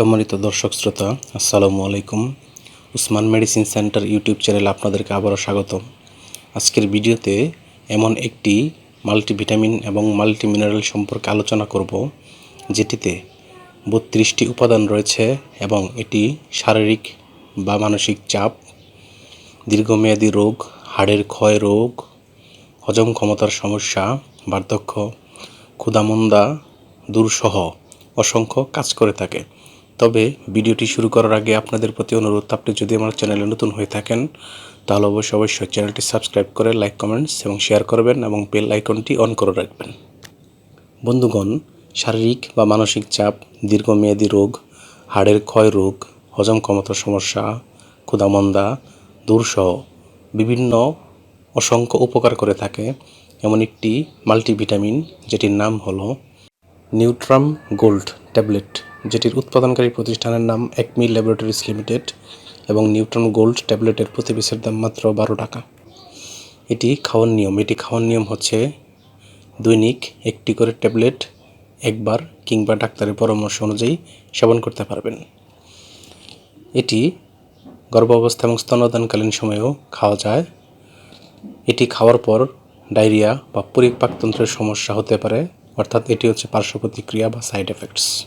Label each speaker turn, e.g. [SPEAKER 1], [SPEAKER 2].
[SPEAKER 1] সম্মানিত দর্শক শ্রোতা, আসসালামু আলাইকুম। উসমান মেডিসিন সেন্টার ইউটিউব চ্যানেলে আপনাদেরকে আবারও স্বাগতম। আজকের ভিডিওতে এমন একটি মাল্টিভিটামিন এবং মাল্টি মিনারেল সম্পর্কে আলোচনা করব, যেটিতে বত্রিশটি উপাদান রয়েছে এবং এটি শারীরিক বা মানসিক চাপ, দীর্ঘমেয়াদী রোগ, হাড়ের ক্ষয় রোগ, হজম ক্ষমতার সমস্যা, বার্ধক্য, ক্ষুধামন্দা দূরসহ অসংখ্য কাজ করে থাকে। তবে ভিডিওটি শুরু করার আগে আপনাদের প্রতি অনুরোধ, আপনি যদি আমার চ্যানেলে নতুন হয়ে থাকেন, তাহলে অবশ্যই অবশ্যই চ্যানেলটি সাবস্ক্রাইব করে লাইক, কমেন্টস এবং শেয়ার করবেন এবং বেল আইকনটি অন করে রাখবেন। বন্ধুগণ, শারীরিক বা মানসিক চাপ, দীর্ঘমেয়াদী রোগ, হাড়ের ক্ষয় রোগ, হজম ক্ষমতার সমস্যা, ক্ষুধামন্দা, দূরসহ বিভিন্ন অসংখ্য উপকার করে থাকে। এমন একটি মাল্টিভিটামিন, যেটির নাম হলো নিউট্রাম গোল্ড ট্যাবলেট। যেটির উৎপাদনকারী প্রতিষ্ঠানের নাম একমি ল্যাবরেটরিজ লিমিটেড এবং নিউট্রন গোল্ড ট্যাবলেটের প্রতি পিসের দাম মাত্র বারো টাকা। এটি খাওয়ার নিয়ম। এটি খাওয়ার নিয়ম হচ্ছে দৈনিক একটি করে ট্যাবলেট একবার কিংবা ডাক্তারের পরামর্শ অনুযায়ী সেবন করতে পারবেন। এটি গর্ভাবস্থা এবং স্তনদানকালীন সময়েও খাওয়া যায়। এটি খাওয়ার পর ডায়রিয়া বা পরিপাকতন্ত্রের সমস্যা হতে পারে, অর্থাৎ এটি হচ্ছে পার্শ্ব প্রতিক্রিয়া বা সাইড এফেক্টস।